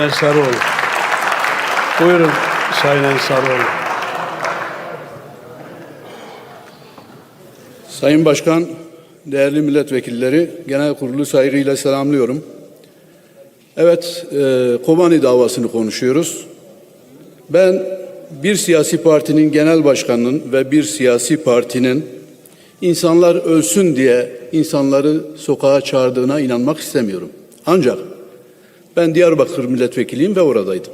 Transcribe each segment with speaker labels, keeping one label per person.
Speaker 1: Ensarioğlu. Buyurun Sayın Ensarioğlu.
Speaker 2: Sayın Başkan, değerli milletvekilleri, genel kurulu saygıyla selamlıyorum. Evet, e, Kobani davasını konuşuyoruz. Ben bir siyasi partinin genel başkanının ve bir siyasi partinin insanlar ölsün diye insanları sokağa çağırdığına inanmak istemiyorum. Ancak ben Diyarbakır milletvekiliyim ve oradaydım.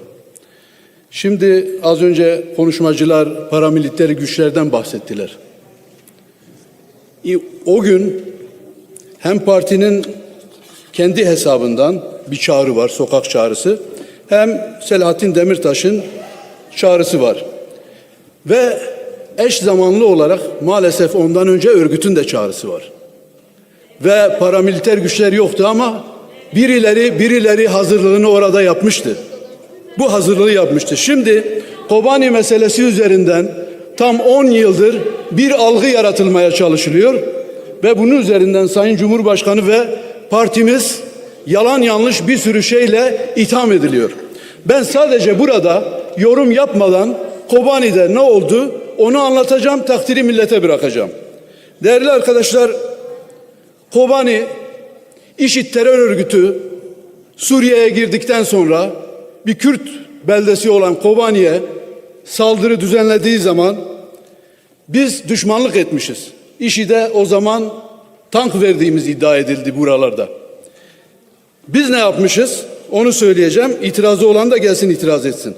Speaker 2: Şimdi az önce konuşmacılar paramiliter güçlerden bahsettiler. O gün hem partinin kendi hesabından bir çağrı var, sokak çağrısı, hem Selahattin Demirtaş'ın çağrısı var. Ve eş zamanlı olarak maalesef ondan önce örgütün de çağrısı var. Ve paramiliter güçler yoktu ama birileri birileri hazırlığını orada yapmıştı. Bu hazırlığı yapmıştı. Şimdi Kobani meselesi üzerinden tam 10 yıldır bir algı yaratılmaya çalışılıyor ve bunun üzerinden Sayın Cumhurbaşkanı ve partimiz yalan yanlış bir sürü şeyle itham ediliyor. Ben sadece burada yorum yapmadan Kobani'de ne oldu onu anlatacağım, takdiri millete bırakacağım. Değerli arkadaşlar, Kobani İŞİD terör örgütü Suriye'ye girdikten sonra bir Kürt beldesi olan Kobani'ye saldırı düzenlediği zaman biz düşmanlık etmişiz. İŞİD'e o zaman tank verdiğimiz iddia edildi buralarda. Biz ne yapmışız? Onu söyleyeceğim. İtirazı olan da gelsin itiraz etsin.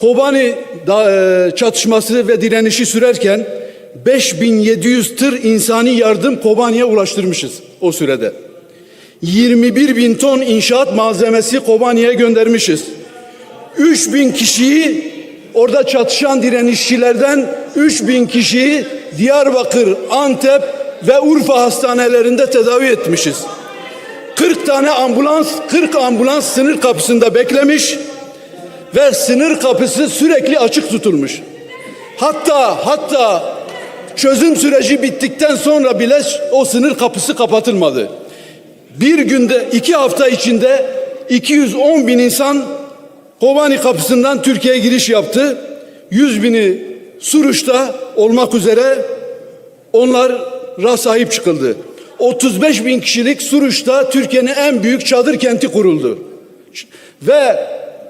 Speaker 2: Kobani e, çatışması ve direnişi sürerken 5700 tır insani yardım Kobani'ye ulaştırmışız o sürede. 21 bin ton inşaat malzemesi Kobani'ye göndermişiz. 3 bin kişiyi orada çatışan direnişçilerden 3 bin kişiyi Diyarbakır, Antep ve Urfa hastanelerinde tedavi etmişiz. 40 tane ambulans, 40 ambulans sınır kapısında beklemiş ve sınır kapısı sürekli açık tutulmuş. Hatta hatta çözüm süreci bittikten sonra bile o sınır kapısı kapatılmadı. Bir günde iki hafta içinde 210 bin insan Kobani kapısından Türkiye'ye giriş yaptı. 100 bini Suruç'ta olmak üzere onlara sahip çıkıldı. 35 bin kişilik Suruç'ta Türkiye'nin en büyük çadır kenti kuruldu. Ve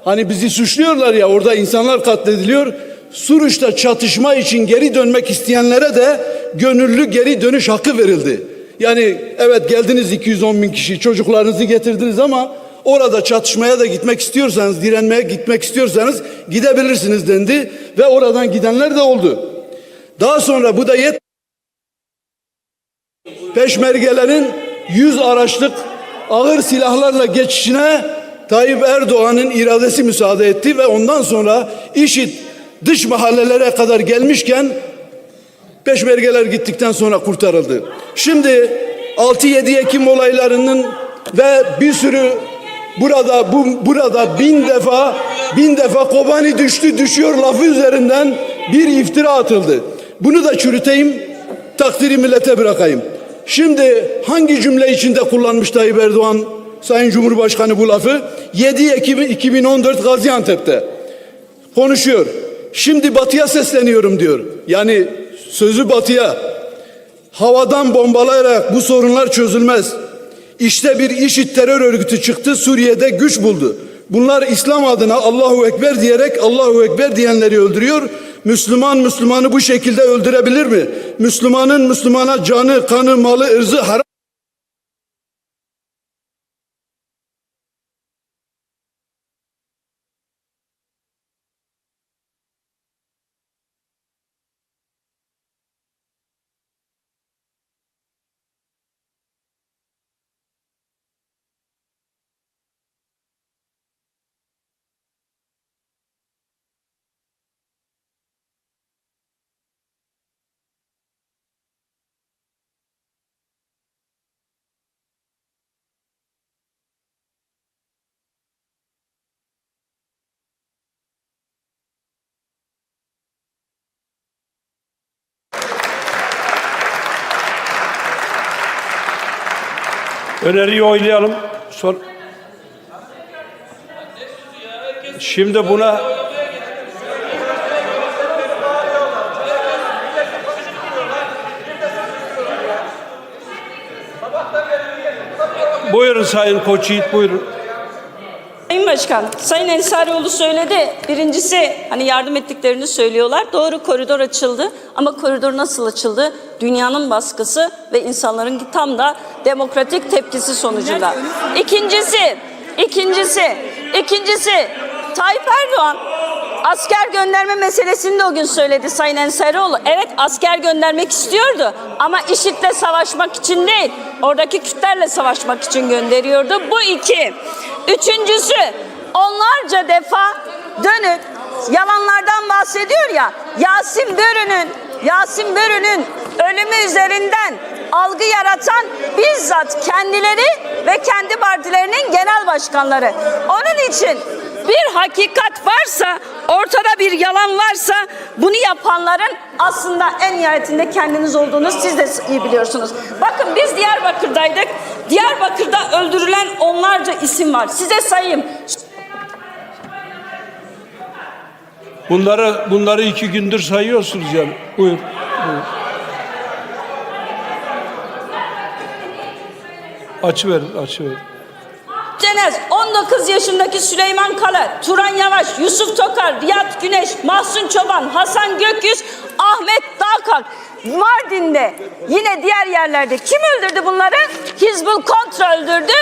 Speaker 2: hani bizi suçluyorlar ya orada insanlar katlediliyor. Suruç'ta çatışma için geri dönmek isteyenlere de gönüllü geri dönüş hakkı verildi. Yani evet geldiniz 210 bin kişi çocuklarınızı getirdiniz ama orada çatışmaya da gitmek istiyorsanız, direnmeye gitmek istiyorsanız gidebilirsiniz dendi ve oradan gidenler de oldu. Daha sonra bu da yet Peşmergelerin 100 araçlık ağır silahlarla geçişine Tayyip Erdoğan'ın iradesi müsaade etti ve ondan sonra IŞİD dış mahallelere kadar gelmişken Peşmergeler gittikten sonra kurtarıldı. Şimdi 6-7 Ekim olaylarının ve bir sürü burada bu burada bin defa bin defa Kobani düştü düşüyor lafı üzerinden bir iftira atıldı. Bunu da çürüteyim, takdiri millete bırakayım. Şimdi hangi cümle içinde kullanmış Tayyip Erdoğan Sayın Cumhurbaşkanı bu lafı? 7 Ekim 2014 Gaziantep'te konuşuyor. Şimdi batıya sesleniyorum diyor. Yani sözü batıya. Havadan bombalayarak bu sorunlar çözülmez. İşte bir IŞİD terör örgütü çıktı Suriye'de güç buldu. Bunlar İslam adına Allahu Ekber diyerek Allahu Ekber diyenleri öldürüyor. Müslüman Müslümanı bu şekilde öldürebilir mi? Müslümanın Müslümana canı, kanı, malı, ırzı haram.
Speaker 1: Öneriyi oylayalım. Son... Şimdi buna Buyurun Sayın Koç Yiğit buyurun.
Speaker 3: Sayın Başkan, Sayın Ensarioğlu söyledi. Birincisi hani yardım ettiklerini söylüyorlar. Doğru koridor açıldı ama koridor nasıl açıldı? Dünyanın baskısı ve insanların tam da demokratik tepkisi sonucunda. İkincisi, ikincisi, ikincisi Tayyip Erdoğan asker gönderme meselesini de o gün söyledi Sayın Ensarioğlu. Evet asker göndermek istiyordu ama IŞİD'le savaşmak için değil, oradaki Kürtlerle savaşmak için gönderiyordu. Bu iki. Üçüncüsü onlarca defa dönüp yalanlardan bahsediyor ya Yasin Börü'nün Yasin Börü'nün ölümü üzerinden algı yaratan bizzat kendileri ve kendi partilerinin genel başkanları. Onun için bir hakikat varsa, ortada bir yalan varsa bunu yapanların aslında en nihayetinde kendiniz olduğunu siz de iyi biliyorsunuz. Bakın biz Diyarbakır'daydık. Diyarbakır'da öldürülen onlarca isim var. Size sayayım.
Speaker 1: Bunları bunları iki gündür sayıyorsunuz yani. Buyur. buyur. Açıverin, açıverin.
Speaker 3: Cenez, 19 yaşındaki Süleyman Kala, Turan Yavaş, Yusuf Tokar, Riyad Güneş, Mahsun Çoban, Hasan Gökyüz, Ahmet Dağkalk. Mardin'de yine diğer yerlerde kim öldürdü bunları? Hizbul Kontra öldürdü,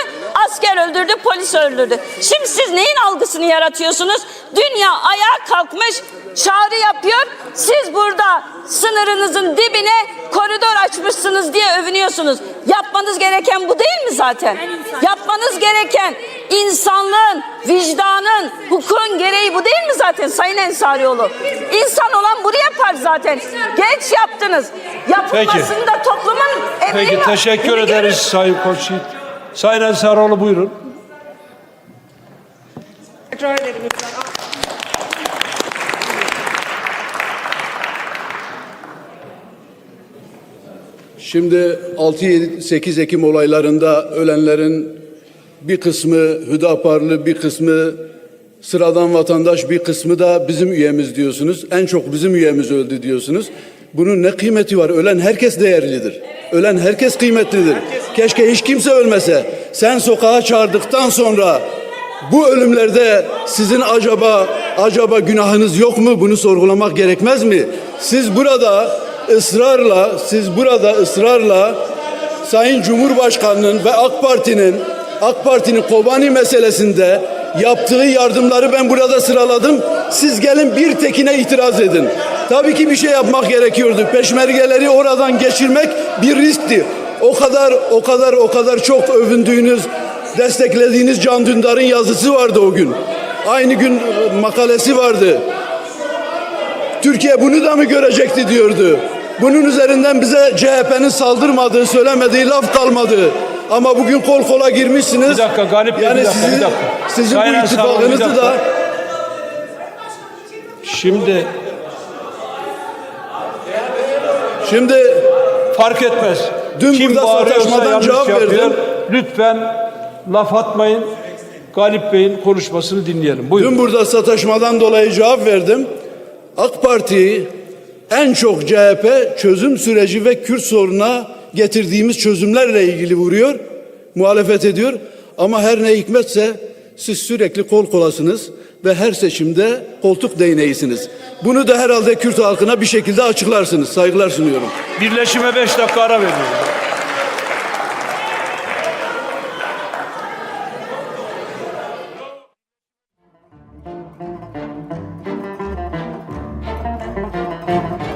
Speaker 3: asker öldürdü, polis öldürdü. Şimdi siz neyin algısını yaratıyorsunuz? Dünya ayağa kalkmış, çağrı yapıyor. Siz burada sınırınızın dibine koridor açmışsınız diye övünüyorsunuz. Yapmanız gereken bu değil mi zaten? Yapmanız gereken insanlığın, vicdanın, hukukun gereği bu değil mi zaten Sayın Ensarioğlu? İnsan olan bunu yapar zaten. Geç yaptınız. Yapılmasını da toplumun emeği
Speaker 1: Peki
Speaker 3: var.
Speaker 1: teşekkür ederiz. Sayın Koç Yiğit. Sayın Ensarioğlu buyurun.
Speaker 4: Tekrar ederim lütfen.
Speaker 2: Şimdi 6-8 Ekim olaylarında ölenlerin bir kısmı Hüdaparlı, bir kısmı sıradan vatandaş, bir kısmı da bizim üyemiz diyorsunuz. En çok bizim üyemiz öldü diyorsunuz. Bunun ne kıymeti var? Ölen herkes değerlidir. Ölen herkes kıymetlidir. Keşke hiç kimse ölmese. Sen sokağa çağırdıktan sonra bu ölümlerde sizin acaba acaba günahınız yok mu? Bunu sorgulamak gerekmez mi? Siz burada ısrarla, siz burada ısrarla Sayın Cumhurbaşkanı'nın ve AK Parti'nin AK Parti'nin Kobani meselesinde yaptığı yardımları ben burada sıraladım. Siz gelin bir tekine itiraz edin. Tabii ki bir şey yapmak gerekiyordu. Peşmergeleri oradan geçirmek bir riskti. O kadar o kadar o kadar çok övündüğünüz, desteklediğiniz Can Dündar'ın yazısı vardı o gün. Aynı gün makalesi vardı. Türkiye bunu da mı görecekti diyordu. Bunun üzerinden bize CHP'nin saldırmadığı, söylemediği laf kalmadı. Ama bugün kol kola girmişsiniz.
Speaker 1: Bir dakika, Galip Bey,
Speaker 2: yani
Speaker 1: bir dakika,
Speaker 2: sizin,
Speaker 1: bir dakika.
Speaker 2: Sizin
Speaker 1: Sayın
Speaker 2: bu ittifakınızı da
Speaker 1: Şimdi
Speaker 2: şimdi
Speaker 1: fark etmez.
Speaker 2: Dün
Speaker 1: Kim
Speaker 2: burada sataşmadan cevap
Speaker 1: yapıyor.
Speaker 2: verdim.
Speaker 1: Lütfen laf atmayın. Galip Bey'in konuşmasını dinleyelim. Buyurun.
Speaker 2: dün burada sataşmadan dolayı cevap verdim. AK Parti en çok CHP çözüm süreci ve Kürt sorununa getirdiğimiz çözümlerle ilgili vuruyor, muhalefet ediyor. Ama her ne hikmetse siz sürekli kol kolasınız ve her seçimde koltuk değneğisiniz. Bunu da herhalde Kürt halkına bir şekilde açıklarsınız. Saygılar sunuyorum.
Speaker 1: Birleşime beş dakika ara veriyorum.